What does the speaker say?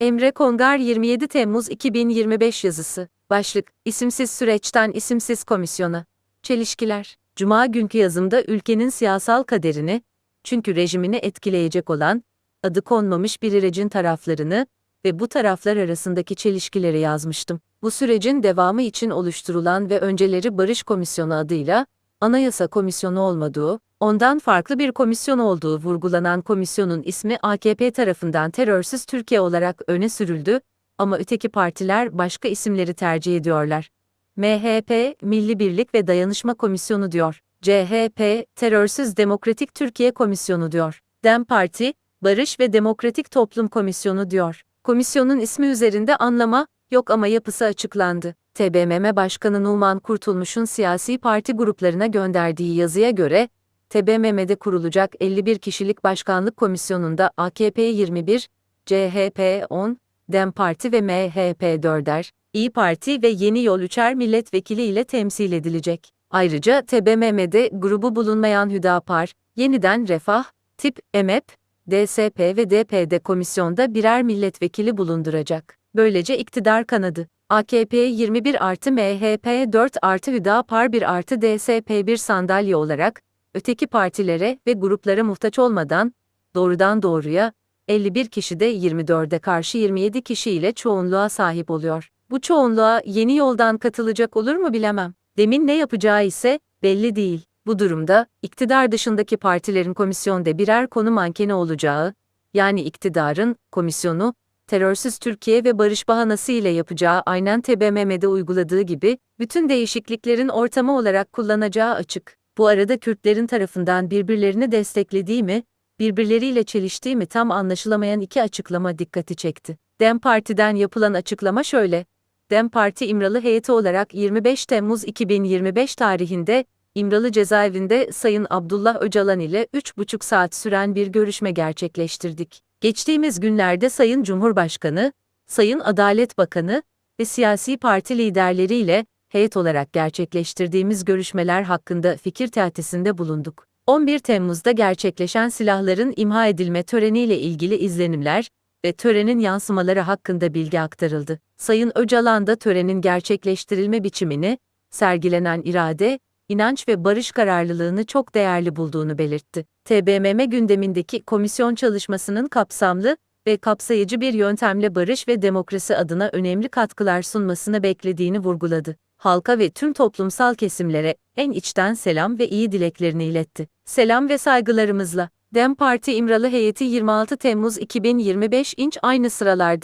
Emre Kongar 27 Temmuz 2025 yazısı. Başlık: İsimsiz süreçten isimsiz komisyona. Çelişkiler. Cuma günkü yazımda ülkenin siyasal kaderini, çünkü rejimini etkileyecek olan, adı konmamış bir sürecin taraflarını ve bu taraflar arasındaki çelişkileri yazmıştım. Bu sürecin devamı için oluşturulan ve önceleri Barış Komisyonu adıyla, Anayasa Komisyonu olmadığı, ondan farklı bir komisyon olduğu vurgulanan komisyonun ismi AKP tarafından terörsüz Türkiye olarak öne sürüldü ama öteki partiler başka isimleri tercih ediyorlar. MHP, Milli Birlik ve Dayanışma Komisyonu diyor. CHP, Terörsüz Demokratik Türkiye Komisyonu diyor. DEM Parti, Barış ve Demokratik Toplum Komisyonu diyor. Komisyonun ismi üzerinde anlama yok ama yapısı açıklandı. TBMM Başkanı Numan Kurtulmuş'un siyasi parti gruplarına gönderdiği yazıya göre, TBMM'de kurulacak 51 kişilik başkanlık komisyonunda AKP 21, CHP 10, DEM Parti ve MHP 4'er, İyi Parti ve Yeni Yol 3'er milletvekili ile temsil edilecek. Ayrıca TBMM'de grubu bulunmayan Hüdapar, Yeniden Refah, Tip, EMEP, DSP ve DP'de komisyonda birer milletvekili bulunduracak. Böylece iktidar kanadı, AKP 21 artı MHP 4 artı Hüdapar 1 artı DSP 1 sandalye olarak, öteki partilere ve gruplara muhtaç olmadan, doğrudan doğruya, 51 kişi de 24'e karşı 27 kişi ile çoğunluğa sahip oluyor. Bu çoğunluğa yeni yoldan katılacak olur mu bilemem. Demin ne yapacağı ise belli değil. Bu durumda iktidar dışındaki partilerin komisyonda birer konu mankeni olacağı, yani iktidarın komisyonu terörsüz Türkiye ve barış bahanası ile yapacağı aynen TBMM'de uyguladığı gibi bütün değişikliklerin ortamı olarak kullanacağı açık. Bu arada Kürtlerin tarafından birbirlerini desteklediği mi, birbirleriyle çeliştiği mi tam anlaşılamayan iki açıklama dikkati çekti. DEM Parti'den yapılan açıklama şöyle. DEM Parti İmralı heyeti olarak 25 Temmuz 2025 tarihinde İmralı cezaevinde Sayın Abdullah Öcalan ile 3,5 saat süren bir görüşme gerçekleştirdik. Geçtiğimiz günlerde Sayın Cumhurbaşkanı, Sayın Adalet Bakanı ve siyasi parti liderleriyle heyet olarak gerçekleştirdiğimiz görüşmeler hakkında fikir teatisinde bulunduk. 11 Temmuz'da gerçekleşen silahların imha edilme töreniyle ilgili izlenimler ve törenin yansımaları hakkında bilgi aktarıldı. Sayın Öcalan da törenin gerçekleştirilme biçimini, sergilenen irade, inanç ve barış kararlılığını çok değerli bulduğunu belirtti. TBMM gündemindeki komisyon çalışmasının kapsamlı ve kapsayıcı bir yöntemle barış ve demokrasi adına önemli katkılar sunmasını beklediğini vurguladı. Halka ve tüm toplumsal kesimlere en içten selam ve iyi dileklerini iletti. Selam ve saygılarımızla. DEM Parti İmralı heyeti 26 Temmuz 2025 inç aynı sıralarda